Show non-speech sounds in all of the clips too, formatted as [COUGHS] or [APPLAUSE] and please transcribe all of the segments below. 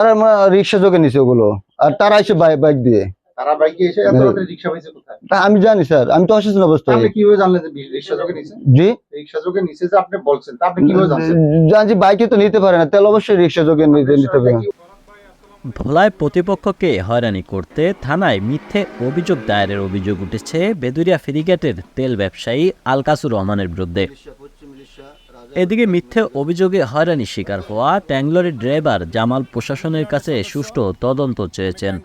তারা রিক্সা যোগে নিছে ওগুলো। আর তারা এসে বাইক দিয়ে। তা আমি জানি স্যার আমি তো অসুস্থ অবস্থায়। আপনি কীভাবে জানলেন যে রিক্সা যোগে নিছে? জি। রিক্সা যোগে নিছে যে আপনি বলছেন তা আপনি কীভাবে জানছেন? জানছি বাইকে তো নিতে পারে না তেল অবশ্যই রিক্সা যোগে নিতে হবে ভোলায় প্রতিপক্ষকে হয়রানি করতে থানায় মিথ্যে অভিযোগ দায়েরের অভিযোগ উঠেছে বেদুরিয়া ফেরিঘাটের তেল ব্যবসায়ী আলকাসুর রহমানের বিরুদ্ধে। এদিকে মিথ্যে অভিযোগে হয়রানি শিকার হওয়া ট্যাংলোরের ড্রাইভার জামাল প্রশাসনের কাছে সুষ্ঠু তদন্ত চেয়েছেন।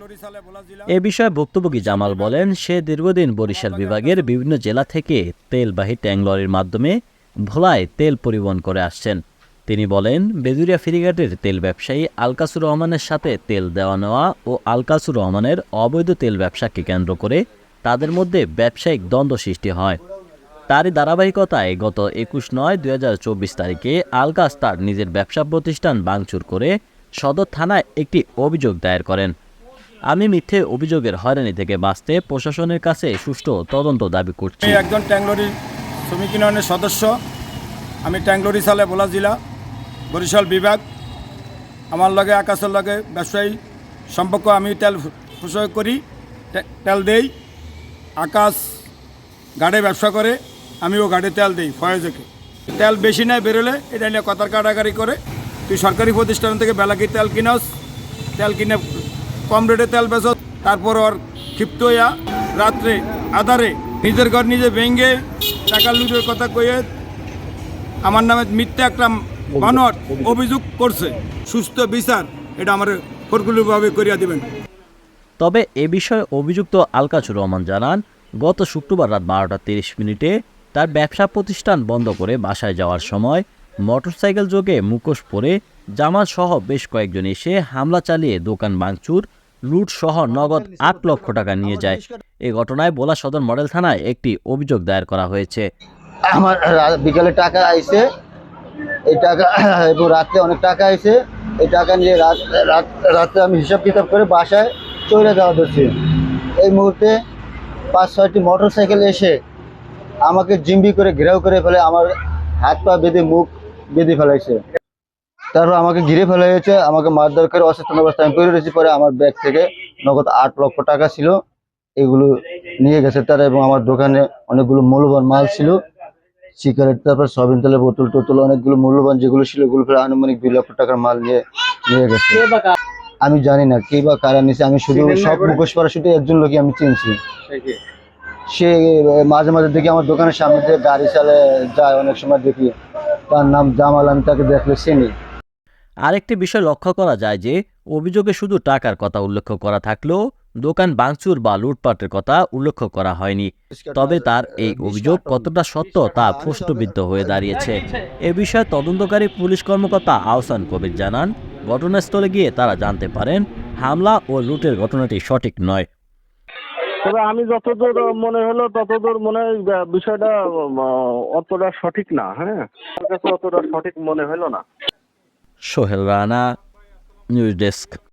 এ বিষয়ে ভুক্তভোগী জামাল বলেন, সে দীর্ঘদিন বরিশাল বিভাগের বিভিন্ন জেলা থেকে তেলবাহী ট্যাংলরির মাধ্যমে ভোলায় তেল পরিবহন করে আসছেন। তিনি বলেন বেদুরিয়া ফেরিঘাটের তেল ব্যবসায়ী আলকাসুর রহমানের সাথে তেল দেওয়া নেওয়া ও আলকাসুর রহমানের অবৈধ তেল ব্যবসাকে কেন্দ্র করে তাদের মধ্যে ব্যবসায়িক দ্বন্দ্ব সৃষ্টি হয়। তারই ধারাবাহিকতায় গত একুশ নয় দুই তারিখে আলকাস তার নিজের ব্যবসা প্রতিষ্ঠান ভাঙচুর করে সদর থানায় একটি অভিযোগ দায়ের করেন। আমি মিথ্যে অভিযোগের হয়রানি থেকে বাঁচতে প্রশাসনের কাছে সুষ্ঠু তদন্ত দাবি করছি। একজন ট্যাংলোরি শ্রমিক ইউনিয়নের সদস্য। আমি ট্যাংলোরি সালে ভোলা জেলা, বরিশাল বিভাগ। আমার লগে, আকাশের লগে ব্যবসায়ী সম্পর্ক আমি তেল প্রসয় করি তেল দেই। আকাশ গাড়ি ব্যবসা করে। আমিও গাড়ি তেল দিই ফয়েজকে তেল বেশি নেয় বেরোলে, এটা নিয়ে কথার কাটাকারি করে। তুই সরকারি প্রতিষ্ঠান থেকে বেলাকি তেল কিনস? তেল কিনে কম রেটে তেল বেচো তারপর ওর ক্ষিপ্ত হইয়া রাত্রে আধারে নিজের ঘর নিজে ভেঙ্গে টাকা লুটের কথা কয়ে আমার নামে মিথ্যা একটা বানট অভিযোগ করছে। সুস্থ বিচার, এটা আমার ফরগুলিভাবে করিয়া দিবেন। তবে এ বিষয়ে অভিযুক্ত আলকাচুর রহমান জানান, গত শুক্রবার রাত বারোটা তিরিশ মিনিটে তার ব্যবসা প্রতিষ্ঠান বন্ধ করে বাসায় যাওয়ার সময় মোটরসাইকেল যোগে মুখোশ পরে জামাল সহ বেশ কয়েকজন এসে হামলা চালিয়ে দোকান ভাঙচুর, লুট সহ নগদ আট লক্ষ টাকা নিয়ে যায়। এই ঘটনায় বোলা সদর মডেল থানায় একটি অভিযোগ দায়ের করা হয়েছে। আমার বিকালে টাকা আইছে। এই টাকা [COUGHS] এবং রাত্রে অনেক টাকা আইছে। এই টাকা নিয়ে রাত রাত আমি হিসাব কিতাব করে বাসায় চলে যাওয়া ধরছি। এই মুহূর্তে পাঁচ, ছয়টি মোটর সাইকেল এসে আমাকে জিম্বি করে ঘেরাও করে ফেলে আমার হাত পা বেঁধে মুখ বেঁধে ফেলাইছে। তারপর আমাকে ঘিরে ফেলা হয়েছে আমাকে মারধর করে অচেতন অবস্থায় আমি পড়ে রয়েছি। পরে আমার ব্যাগ থেকে নগদ আট লক্ষ টাকা ছিল এগুলো নিয়ে গেছে তারা এবং আমার দোকানে অনেকগুলো মূল্যবান মাল ছিল সিগারেট তারপর সবিন তেলের বোতল টোতল অনেকগুলো মূল্যবান যেগুলো ছিল ওগুলো প্রায় আনুমানিক দুই লক্ষ টাকার মাল নিয়ে নিয়ে গেছে। আমি জানি না কে বা কারা নিছে আমি শুধু সব মুখোশ পরা শুধু একজন লোকই আমি চিনছি। সে মাঝে মাঝে দেখি আমার দোকানের সামনে দিয়ে গাড়ি চালে যায়, অনেক সময় দেখি তার নাম জামাল, আমি তাকে দেখলে চিনি। আরেকটি বিষয় লক্ষ্য করা যায় যে, অভিযোগে শুধু টাকার কথা উল্লেখ করা থাকলেও দোকান ভাঙচুর বা লুটপাটের কথা উল্লেখ করা হয়নি। তবে তার এই অভিযোগ কতটা সত্য তা প্রশ্নবিদ্ধ হয়ে দাঁড়িয়েছে। এ বিষয়ে তদন্তকারী পুলিশ কর্মকর্তা আহসান কবির জানান, ঘটনাস্থলে গিয়ে তারা জানতে পারেন, হামলা ও লুটের ঘটনাটি সঠিক নয়। তবে আমি যতদূর মনে হলো ততদূর মনে হয় বিষয়টা অতটা সঠিক না হ্যাঁ? আমার কাছে অতটা সঠিক মনে হলো না। Sohel Rana news desk.